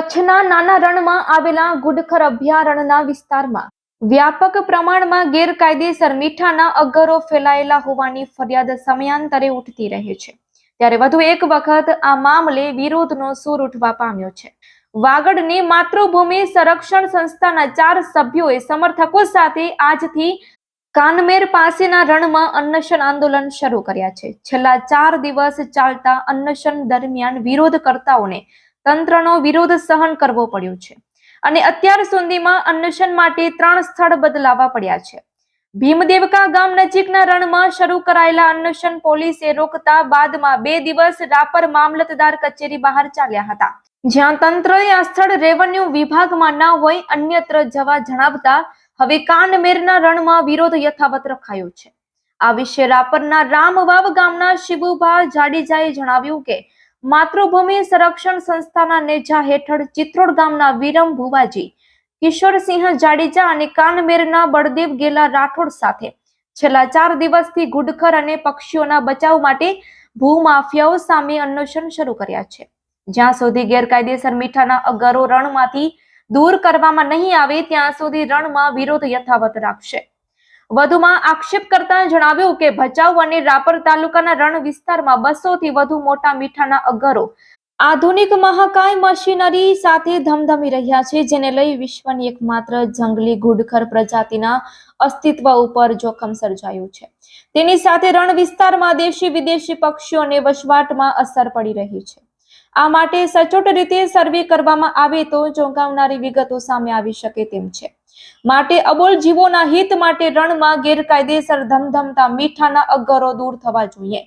કચ્છના નાના રણમાં આવેલા ગુડખર અભયારણ્યના વિસ્તારમાં વ્યાપક પ્રમાણમાં ગેરકાયદેસર મીઠાના અગરો ફેલાયેલા હોવાની ફરિયાદ સમયાંતરે ઉઠતી રહે છે. ત્યારે વધુ એક વખત આ મામલે વિરોધનો સૂર ઉઠવા પામ્યો છે. વાગડની માતૃભૂમિ સંરક્ષણ સંસ્થાના ચાર સભ્યોએ સમર્થકો સાથે આજથી કાનમેર પાસેના રણમાં અન્નશન આંદોલન શરૂ કર્યા છે. છેલ્લા ચાર દિવસ ચાલતા અન્નશન દરમિયાન વિરોધકર્તાઓને તંત્રનો વિરોધ સહન કરવો પડ્યો છે. અને અત્યાર સુધીમાં અન્વેષણ માટે ત્રણ સ્થળ બદલાવા પડ્યા છે. ભીમદેવકા ગામ નજીકના રણમાં શરૂ કરાયેલા અન્વેષણ પોલીસે રોકતા બાદમાં બે દિવસ રાપર મામલતદાર કચેરી બહાર ચાલ્યા હતા. જ્યાં તંત્રએ આ સ્થળ રેવન્યુ વિભાગમાં ના હોય અન્યત્ર જવા જણાવતા હવે કાનમેરના રણમાં વિરોધ યથાવત રખાયો છે. આ વિશે રાપરના રામવાવ ગામના શિબુભા જાડેજાએ જણાવ્યું કે માતૃભૂમિ સંરક્ષણ સંસ્થાના નેજા હેઠળ ચિત્રોડ ગામના વિરમ ભુવાજી કિશોરસિંહ જાડેજા અને કાનમેરના બળદેવ ગેલા રાઠોડ સાથે છેલ્લા ચાર દિવસથી ગુડખર અને પક્ષીઓના બચાવ માટે ભૂમાફિયાઓ સામે અન્વેષણ શરૂ કર્યા છે. જ્યાં સુધી ગેરકાયદેસર મીઠાના અગરો રણમાંથી દૂર કરવામાં નહીં આવે, ત્યાં સુધી રણમાં વિરોધ યથાવત રાખશે. વધુમાં આક્ષેપ કરતા જણાવ્યું કે ભચાઉ અને રાપર તાલુકાના રણ વિસ્તારમાં બસો થી વધુ મોટા મીઠાના અગરો આધુનિક મહાકાય મશીનરી સાથે ધમધમી રહ્યા છે, જેને લઈ વિશ્વની એકમાત્ર જંગલી ઘુડખર પ્રજાતિના અસ્તિત્વ ઉપર જોખમ સર્જાયું છે. તેની સાથે રણ વિસ્તારમાં દેશી વિદેશી પક્ષીઓને વસવાટમાં અસર પડી રહી છે. આ માટે સચોટ રીતે સર્વે કરવામાં આવે તો ચોંકાવનારી વિગતો સામે આવી શકે તેમ છે. માટે અબોલ જીવોના હિત માટે રણમાં ગેરકાયદેસર ધમધમતા મીઠાના અગરો દૂર થવા જોઈએ.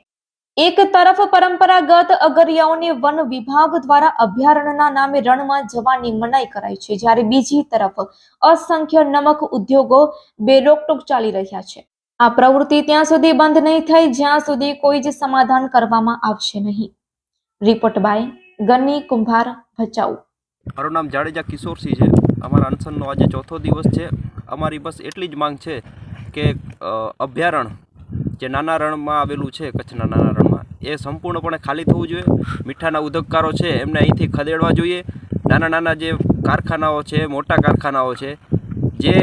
એક તરફ પરંપરાગત અગરિયાઓને વન વિભાગ દ્વારા અભયારણ્યના નામે રણમાં જવાની મનાઈ કરાઈ છે, જ્યારે બીજી તરફ અસંખ્ય નમક ઉદ્યોગો બેરોકટોક ચાલી રહ્યા છે. આ પ્રવૃત્તિ ત્યાં સુધી બંધ નહીં થાય જ્યાં સુધી કોઈ જ સમાધાન કરવામાં આવશે નહીં. રિપોર્ટ બાય ગની કુંભાર ભચાઉ. મારું નામ જાડેજા કિશોરસિંહ છે. અમારા અનશનનો આજે ચોથો દિવસ છે. અમારી બસ એટલી જ માંગ છે કે અભયારણ્ય જે નાના રણમાં આવેલું છે, કચ્છના નાના રણમાં, એ સંપૂર્ણપણે ખાલી થવું જોઈએ. મીઠાના ઉદ્યોગકારો છે, એમને અહીંથી ખદેડવા જોઈએ. નાના નાના જે કારખાનાઓ છે, મોટા કારખાનાઓ છે, જે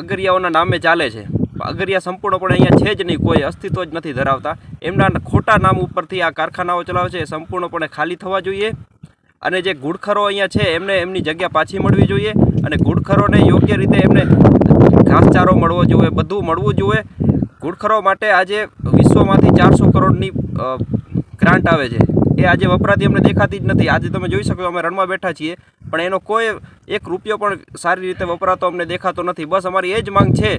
અગરિયાઓના નામે ચાલે છે. અગરિયા સંપૂર્ણપણે અહીંયા છે જ નહીં, કોઈ અસ્તિત્વ જ નથી ધરાવતા. એમના ખોટા નામ ઉપરથી આ કારખાનાઓ ચલાવે છે, એ સંપૂર્ણપણે ખાલી થવા જોઈએ. અને જે ઘૂડખરો અહીંયા છે, એમને એમની જગ્યા પાછી મળવી જોઈએ અને ઘૂડખરોને યોગ્ય રીતે એમને ઘાસચારો મળવો જોઈએ, બધું મળવું જોઈએ. ઘૂડખરો માટે આજે વિશ્વમાંથી ચારસો કરોડની ગ્રાન્ટ આવે છે. એ આજે વપરાતી અમને દેખાતી જ નથી. આજે તમે જોઈ શકો અમે રણમાં બેઠા છીએ, પણ એનો કોઈ એક રૂપિયો પણ સારી રીતે વપરાતો અમને દેખાતો નથી. બસ અમારી એ જ માંગ છે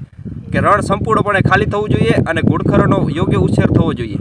કે રણ સંપૂર્ણપણે ખાલી થવું જોઈએ અને ઘૂડખરોનો યોગ્ય ઉછેર થવો જોઈએ.